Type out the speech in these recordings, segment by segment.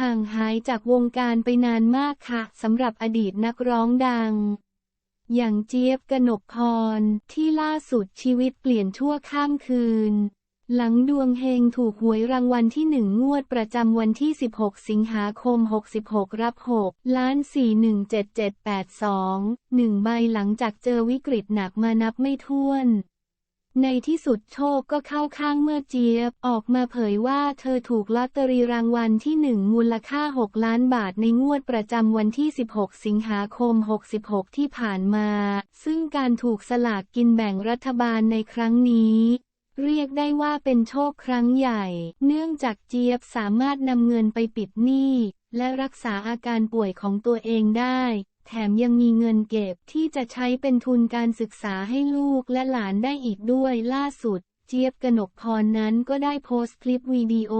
ห่างหายจากวงการไปนานมากค่ะสำหรับอดีตนักร้องดัง อย่างเจี๊ยบกนกพร ที่ล่าสุดชีวิตเปลี่ยนชั่วข้ามคืน หลังดวงเฮงถูกหวยรางวัลที่หนึ่งงวดประจำวันที่ 16 สิงหาคม 66 รับ 6 ล้าน 417782 1 ใบหลังจากเจอวิกฤตหนักมานับไม่ถ้วน ในที่สุดโชคก็เข้าข้างเมื่อเจี๊ยบ ออกมาเผยว่าเธอถูกลอตเตอรี่รางวัลที่หนึ่งมูลค่า 6 ล้านบาทในงวดประจำวันที่ 16 สิงหาคม 66 ที่ผ่านมา ซึ่งการถูกสลากกินแบ่งรัฐบาลในครั้งนี้ เรียกได้ว่าเป็นโชคครั้งใหญ่ เนื่องจากเจี๊ยบสามารถนำเงินไปปิดหนี้ และรักษาอาการป่วยของตัวเองได้ แถมยังมีเงินเก็บที่จะใช้เป็นทุนการศึกษาให้ลูกและหลานได้อีกด้วยล่าสุด เจี๊ยบกนกพรนั้นก็ได้โพสต์คลิปวิดีโอ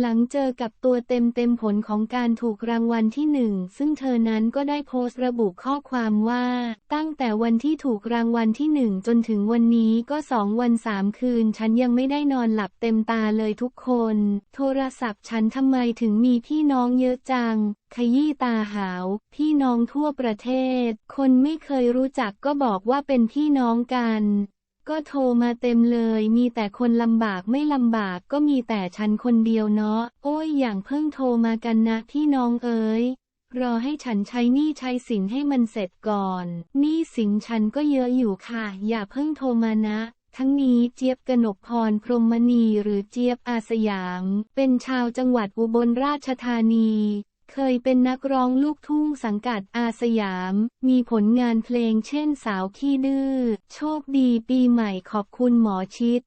หลังเจอกับตัวเต็มเต็มๆผลของการถูกรางวัลที่หนึ่งซึ่งเธอนั้นก็ได้โพสต์ระบุข้อความว่า ตั้งแต่วันที่ถูกรางวัลที่หนึ่งจนถึงวันนี้ก็สองวันสามคืน ฉันยังไม่ได้นอนหลับเต็มตาเลยทุกคน โทรศัพท์ฉันทำไมถึงมีพี่น้องเยอะจังขยี้ตาหาว พี่น้องทั่วประเทศ คนไม่เคยรู้จักก็บอกว่าเป็นพี่น้องกัน ก็โทรมาเต็มเลย มีแต่คนลำบากไม่ลำบากก็มีแต่ฉันคนเดียวเนาะ โอ้ยอย่างเพิ่งโทรมากันนะพี่น้องเอ๋ย รอให้ฉันใช้หนี้ใช้สินให้มันเสร็จก่อนหนี้สินฉันก็เยอะอยู่ค่ะ อย่าเพิ่งโทรมานะ ทั้งนี้เจี๊ยบกนกพรพรหมณีหรือเจี๊ยบอาสยาม เป็นชาวจังหวัดอุบลราชธานี เคยเป็นนักร้องลูกทุ่งสังกัดอาสยาม มีผลงานเพลงเช่นสาวขี้ดื้อ โชคดีปีใหม่ขอบคุณหมอชิด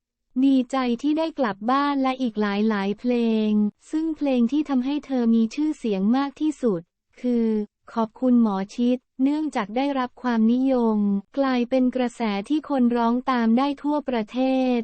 ดีใจที่ได้กลับบ้านและอีกหลายหลายเพลง ซึ่งเพลงที่ทำให้เธอมีชื่อเสียงมากที่สุด คือ ขอบคุณหมอชิด เนื่องจากได้รับความนิยม กลายเป็นกระแสที่คนร้องตามได้ทั่วประเทศ